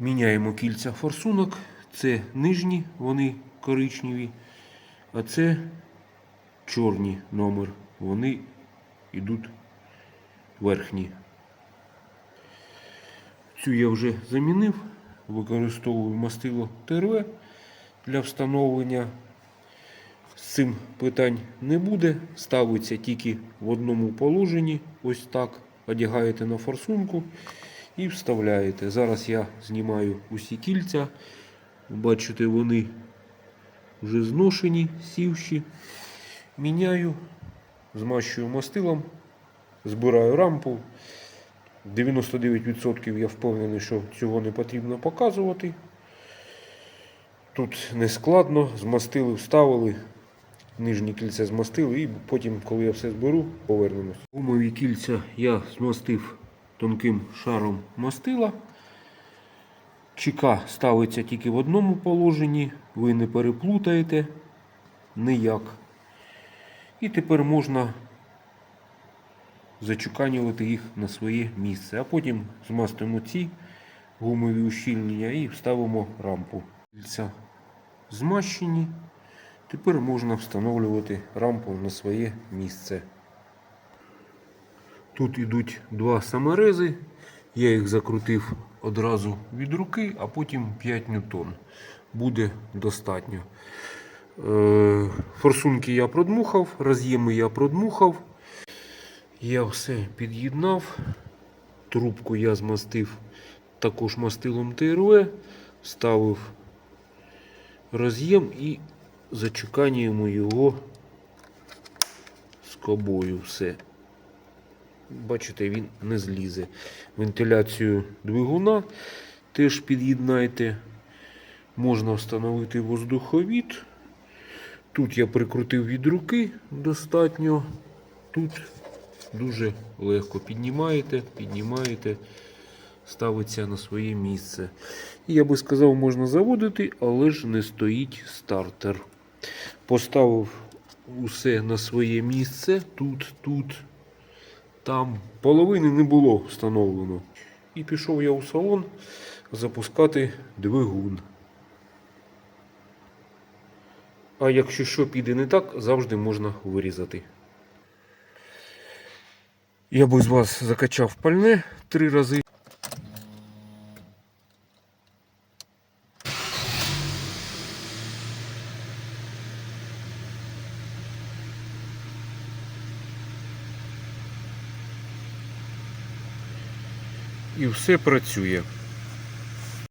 Міняємо кільця форсунок. Це нижні, вони коричневі, а це чорні номер. Вони йдуть верхні. Цю я вже замінив. Використовую мастило ТРВ для встановлення. З цим питань не буде. Ставиться тільки в одному положенні. Ось так. Одягаєте на форсунку і вставляєте. Зараз я знімаю усі кільця. Бачите, вони вже зношені, сівші. Міняю, змащую мастилом, збираю рампу. 99% я впевнений, що цього не потрібно показувати. Тут не складно, змастили, вставили, нижні кільця змастили і потім, коли я все зберу, повернемось. Гумові кільця я змастив тонким шаром мастила. Чека ставиться тільки в одному положенні, ви не переплутаєте ніяк. І тепер можна зачуканювати їх на своє місце. А потім змастимо ці гумові ущільнення і вставимо рампу. Кільця змащені. Тепер можна встановлювати рампу на своє місце. Тут йдуть два саморези. Я їх закрутив одразу від руки, а потім 5 ньютон. Буде достатньо. Е, Форсунки я продмухав, роз'єми я продмухав. Я все під'єднав. Трубку я змастив також мастилом ТРВ, ставив роз'єм і зачеканюємо його скобою все. Бачите, він не злізе. Вентиляцію двигуна теж під'єднайте. Можна встановити воздуховід. Тут я прикрутив від руки достатньо. Тут дуже легко піднімаєте, піднімаєте, ставиться на своє місце. І я би сказав, можна заводити, але ж не стоїть стартер. Поставив усе на своє місце. Тут, тут, там половини не було встановлено. І пішов я у салон запускати двигун. А якщо що піде не так, завжди можна вирізати. Я би з вас закачав пальне три рази. І все працює.